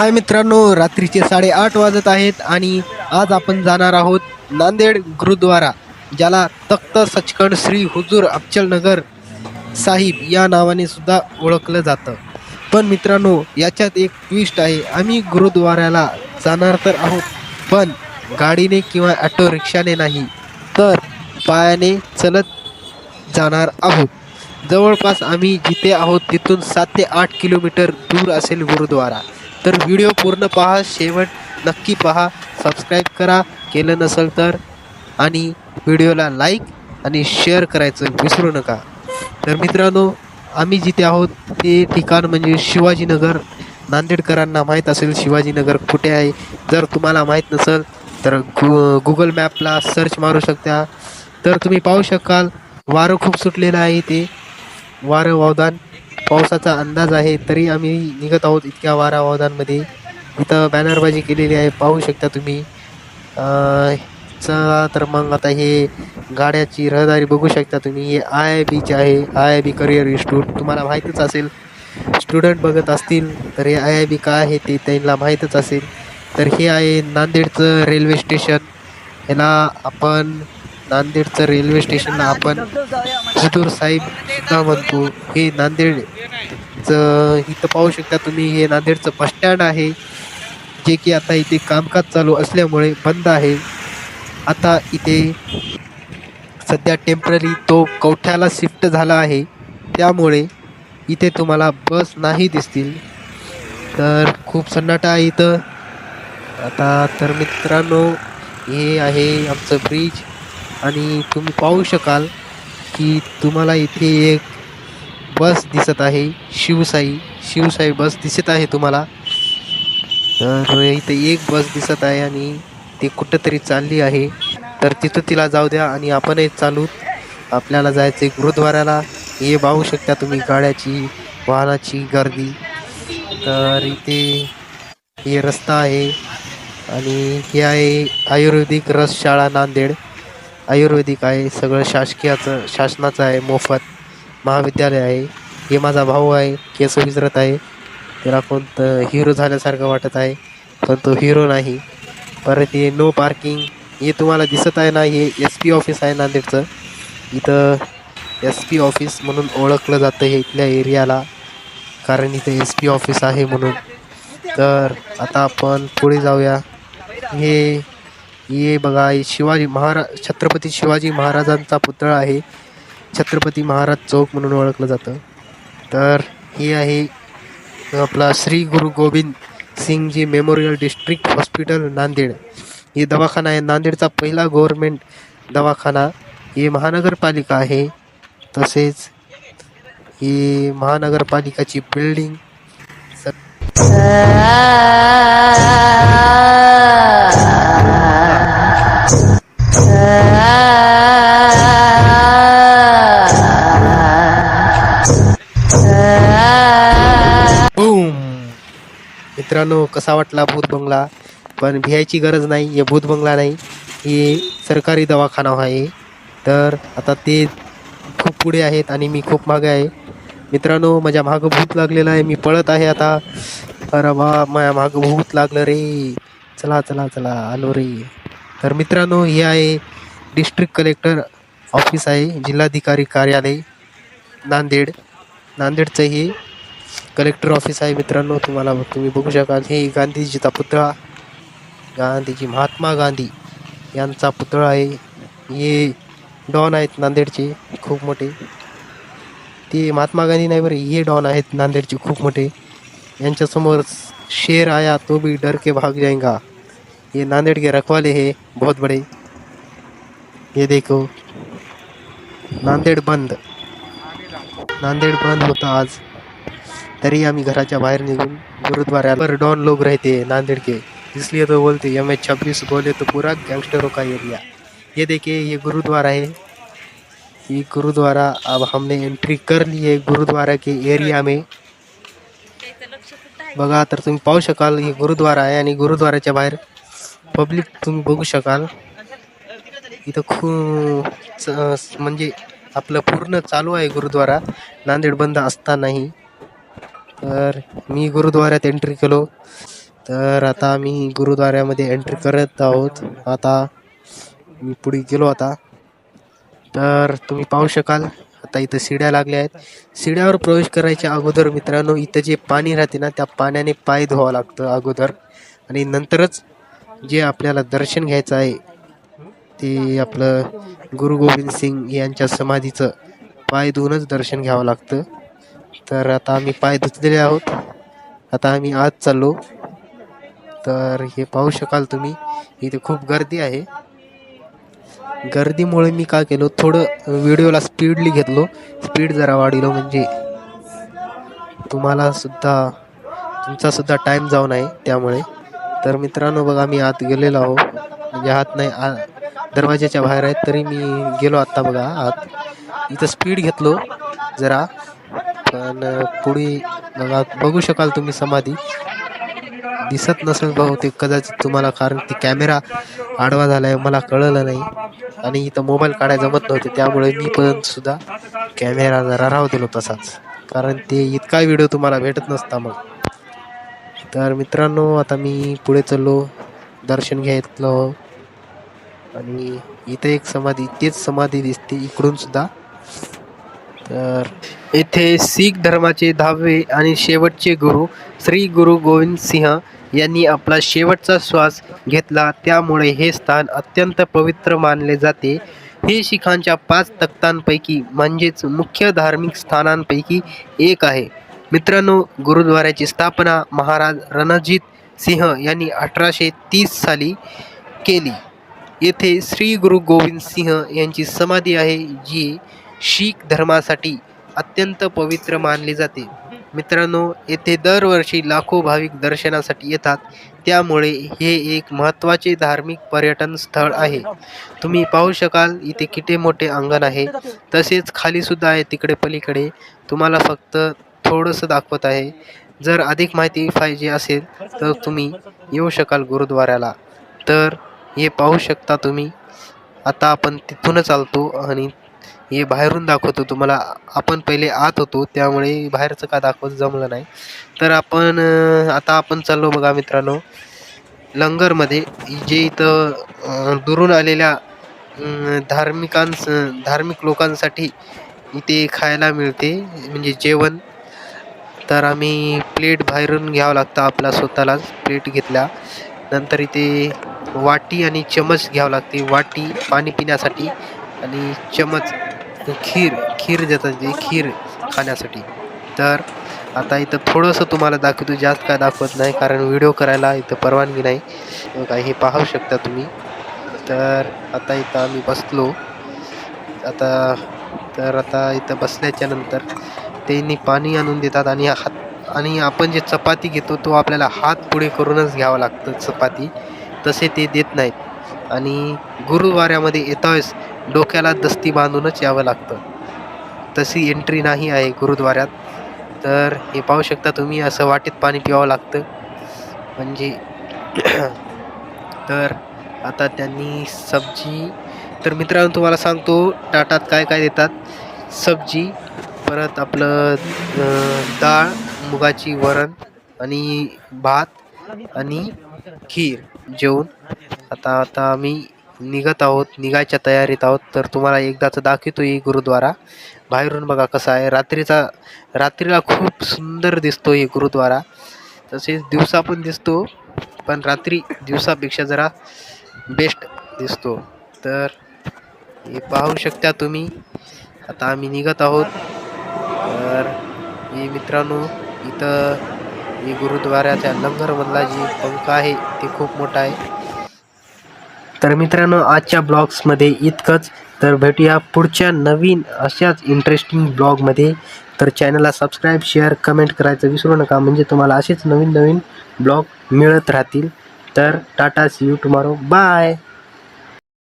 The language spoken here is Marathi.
हाय मित्रांनो रात्रीचे साडेआठ वाजत आहेत आणि आज आपण जाणार आहोत नांदेड गुरुद्वारा ज्याला तख्त सचखंड श्री हुजूर अफचलनगर साहिब या नावाने सुद्धा ओळखलं जातं. पण मित्रांनो याच्यात एक ट्विस्ट आहे आम्ही गुरुद्वाऱ्याला जाणार तर आहोत पण गाडीने किंवा ॲटो रिक्षाने नाही तर पायाने चलत जाणार आहोत. जवळपास आम्ही जिथे आहोत तिथून सात ते आठ किलोमीटर दूर असेल गुरुद्वारा. तर व्हिडिओ पूर्ण पहा शेवट नक्की पहा सबस्क्राईब करा केलं नसेल तर. आणि व्हिडिओला लाईक आणि शेअर करायचं विसरू नका. तर मित्रांनो आम्ही जिथे आहोत ते ठिकाण म्हणजे शिवाजीनगर. नांदेडकरांना माहीत असेल शिवाजीनगर कुठे आहे? जर तुम्हाला माहीत नसेल तर गु गुगल मॅपला सर्च मारू शकता. तर तुम्ही पाहू शकाल वारं खूप सुटलेलं आहे ते वारं वावदान. पावसाचा अंदाज आहे तरी आम्ही निघत आहोत इतक्या वारा वावदानमध्ये इथं बॅनरबाजी केलेली आहे पाहू शकता तुम्ही. चला तर मग आता हे गाड्याची रहदारी बघू शकता तुम्ही. हे आय आय बीचे आहे I I B career institute तुम्हाला माहीतच असेल स्टुडंट बघत असतील तर हे आय आय बी काय आहे ते त्यांना माहीतच असेल. तर हे आहे नांदेडचं रेल्वे स्टेशन ह्याला आपण नांदेडचं रेल्वे स्टेशनला आपण हुजूर साहेब सुद्धा म्हणतो हे नांदेडचं इथं पाहू शकता तुम्ही हे नांदेडचं बस स्टँड आहे जे की आता इथे कामकाज चालू असल्यामुळे बंद आहे. आता इथे सध्या टेंपररी तो कवठ्याला शिफ्ट झाला आहे. त्यामुळे इथे तुम्हाला बस नाही दिसतील. तर खूप सन्नाटा आहे इथं. आता तर मित्रांनो हे आहे आमचं ब्रिज आणि तुम्ही पाहू शकाल की तुम्हाला इथे एक बस दिसत आहे. शिवसाई शिवसाई बस दिसत आहे तुम्हाला. तर इथे एक बस दिसत आहे आणि ती कुठंतरी चालली आहे. तर तिथं तिला जाऊ द्या आणि आपणही चालू. आपल्याला जायचं आहे गुरुद्वाऱ्याला हे पाहू शकता तुम्ही गाड्याची वाहनाची गर्दी. तर इथे हे रस्ता आहे. आणि हे आहे आयुर्वेदिक रसशाळा नांदेड. आयुर्वेदिक आहे सगळं शासकीयाचं शासनाचं आहे मोफत महाविद्यालय आहे. हे माझा भाऊ आहे केस विसरत आहे. त्याला कोणतं हिरो झाल्यासारखं वाटत आहे पण तो हिरो नाही. परत हे नो पार्किंग हे तुम्हाला दिसत आहे ना हे एस पी ऑफिस आहे नांदेडचं. इथं एस पी ऑफिस म्हणून ओळखलं जातं हे इथल्या एरियाला कारण इथे एस पी ऑफिस आहे म्हणून. तर आता आपण पुढे जाऊया. हे हे बघा हे शिवाजी महाराज छत्रपती शिवाजी महाराजांचा पुतळा आहे. छत्रपती महाराज चौक म्हणून ओळखलं जातं. तर हे आहे आपला Shri Guru Gobind Singhji memorial district hospital Nanded. हे दवाखाना आहे. नांदेडचा पहिला गव्हर्मेंट दवाखाना. हे महानगरपालिका आहे. तसेच ही महानगरपालिकाची बिल्डिंग. मित्रांनो कसा वाटला भूत बंगला? पण भियायची गरज नाही हे भूत बंगला नाही. हे सरकारी दवाखाना आहे. तर आता ते खूप पुढे आहेत आणि मी खूप मागे आहे. मित्रांनो माझ्या मागं भूत लागलेलं आहे. मी पळत आहे आता. अरे वा माझ्या मागं भूत लागलं रे. चला चला चला आलो रे. तर मित्रांनो हे आहे डिस्ट्रिक्ट कलेक्टर ऑफिस आहे जिल्हाधिकारी कार्यालय नांदेड. नांदेडचं हे कलेक्टर ऑफ़िस आहे मित्रांनो, तुम्हाला तुम्ही बघू शकाल. हे गांधीजीचा पुतळा, गांधीजी महात्मा गांधी पुतळा आहे. हे डॉन आहेत नांदेडचे, खूप मोठे. ते महात्मा गांधी नाही बरे, हे डॉन आहेत नांदेडचे, खूप मोठे. यांच्यासमोर शेर आया तो भी डर के भाग जाएगा ये नांदेड के रखवाले है, बहुत बड़े. ये देखो, नांदेड बंद. नांदेड बंद होता आज. तरी आम्ही घराच्या बाहेर निघून गुरुद्वाऱ्यावर डॉन लोग रहते नांदेडके नांदेड़ के इसलिए तो बोलते एम एच छब्बीस बोले तो पूरा गैंगस्टरों का एरिया ये देखिए ये गुरुद्वारा है। ये गुरुद्वारा अब हमने एंट्री कर ली है गुरुद्वारा के एरिया में। बघा तर तुम्ही पाहू शकाल हे गुरुद्वारा आहे आणि गुरुद्वाराच्या बाहेर पब्लिक तुम्ही बघू शकाल. इथं खूप म्हणजे आपलं पूर्ण चालू आहे गुरुद्वारा. नांदेड बंद असतानाही. तर मी गुरुद्वाऱ्यात एंट्री केलो. तर आता आम्ही गुरुद्वाऱ्यामध्ये एंट्री करत आहोत. आता मी पुढे गेलो आता. तर तुम्ही पाहू शकाल आता इथं शिड्या लागल्या आहेत. शिड्यावर प्रवेश करायच्या अगोदर मित्रांनो इथं जे पाणी राहते ना त्या पाण्याने पाय धुवावं लागतं अगोदर. आणि नंतरच जे आपल्याला दर्शन घ्यायचं आहे ते आपलं गुरु गोविंद सिंग यांच्या समाधीचं पाय धुवूनच दर्शन घ्यावं लागतं. तर आता आम्ही पाय धुतलेले आहोत. आता आम्ही आज चाललो. तर हे पाहू शकाल तुम्ही इथे खूप गर्दी आहे. गर्दीमुळे मी काय केलो थोडं व्हिडिओला स्पीडली घेतलो. स्पीड जरा वाढिलो म्हणजे तुम्हाला सुद्धा तुमचा सुद्धा टाईम जाऊ नये त्यामुळे. तर मित्रांनो बघा मी आत गेलेलो आहो म्हणजे आत नाही आ दरवाजाच्या बाहेर आहेत तरी मी गेलो आत्ता बघा आत. इथं स्पीड घेतलो जरा. पण पुढे बघा बघू शकाल तुम्ही समाधी. दिसत नसेल बहुतेक कदाचित तुम्हाला कारण ती कॅमेरा आडवा झालाय मला कळलं नाही. आणि इथं मोबाईल काढायला जमत नव्हते त्यामुळे मी पण सुद्धा कॅमेरा जरा राहू दिलो तसाच. कारण ते इतका व्हिडिओ तुम्हाला भेटत नसता मग. तर मित्रांनो आता मी पुढे चाललो दर्शन घेतलो. आणि इथं एक समाधी तेच समाधी दिसते इकडून सुद्धा. तर येथे शीख धर्माचे दहावे आणि शेवटचे गुरु श्री गुरु गोविंद सिंह यांनी आपला शेवटचा श्वास घेतला. त्यामुळे हे स्थान अत्यंत पवित्र मानले जाते. हे शिखांच्या पाच तख्तांपैकी म्हणजेच मुख्य धार्मिक स्थानांपैकी एक आहे. मित्रांनो गुरुद्वाऱ्याची स्थापना महाराज रणजित सिंह यांनी अठराशे तीस साली केली. येथे श्री गुरु गोविंद सिंह यांची समाधी आहे जी शीख धर्मासाठी अत्यंत पवित्र मानली जाते. मित्रांनो येथे दरवर्षी लाखो भाविक दर्शनासाठी येतात. त्यामुळे हे एक महत्त्वाचे धार्मिक पर्यटन स्थळ आहे. तुम्ही पाहू शकाल इथे किती मोठे अंगण आहे. तसेच खालीसुद्धा आहे तिकडे पलीकडे. तुम्हाला फक्त थोडंसं दाखवत आहे. जर अधिक माहिती पाहिजे असेल तर तुम्ही येऊ शकाल गुरुद्वाऱ्याला. तर हे पाहू शकता तुम्ही. आता आपण तिथूनच चालतो आणि हे बाहेरून दाखवतो तुम्हाला आपण पहिले आत होतो त्यामुळे बाहेरचं का दाखवत जमलं नाही. तर आपण आता आपण चाललो बघा मित्रांनो. लंगरमध्ये जे इथं दुरून आलेल्या धार्मिकांस धार्मिक लोकांसाठी इथे खायला मिळते म्हणजे जेवण. तर आम्ही प्लेट बाहेरून घ्यावं लागतं आपला स्वतःलाच प्लेट घेतल्या. नंतर इथे वाटी आणि चमच घ्यावं लागते. वाटी पाणी पिण्यासाठी आणि चमच. खीर खीर देतात ते खीर खाण्यासाठी. तर आता इथं थोडंसं तुम्हाला दाखवतो जास्त काय दाखवत नाही कारण व्हिडिओ करायला इथं परवानगी नाही. काय हे पाहू शकता तुम्ही. तर आता इथं आम्ही बसलो. आता तर आता इथं बसल्याच्या नंतर त्यांनी पाणी आणून देतात आणि हात आणि आपण जे चपाती घेतो तो आपल्याला हात पुढे करूनच घ्यावं लागतं चपाती. तसे ते देत नाहीत. आणि गुरुद्वाऱ्यामध्ये येतावेस डोक्याला दस्ती बांधूनच यावं लागतं. तशी एंट्री नाही आहे गुरुद्वाऱ्यात. तर हे पाहू शकता तुम्ही असं वाटेत पाणी प्यावं लागतं. म्हणजे तर आता त्यांनी सब्जी तर मित्रांनो तुम्हाला सांगतो टाटात काय काय देतात. सब्जी परत आपलं डाळ मुगाची वरण आणि भात आणि खीर जेवण आता आता आम्ही निघत आहोत निघायच्या तयारीत आहोत तर तुम्हाला एकदाचं दाखवतो ही गुरुद्वारा. बाहेरून बघा कसा आहे. रात्रीचा रात्रीला खूप सुंदर दिसतो ही गुरुद्वारा. तसेच दिवसा पण दिसतो पण रात्री दिवसापेक्षा जरा बेस्ट दिसतो. तर हे पाहू शकता तुम्ही. आता आम्ही निघत आहोत. तर मी मित्रांनो इथं ही गुरुद्वाऱ्याच्या लंगरमधला जी पंख आहे ते खूप मोठा आहे. तर मित्रांनो आजच्या ब्लॉग्समध्ये इतकंच. तर भेटूया पुढच्या नवीन अशाच इंटरेस्टिंग ब्लॉगमध्ये. तर चॅनलला सबस्क्राईब शेअर कमेंट करायचं विसरू नका. म्हणजे तुम्हाला असेच नवीन नवीन ब्लॉग मिळत राहतील. तर tata see you tomorrow bye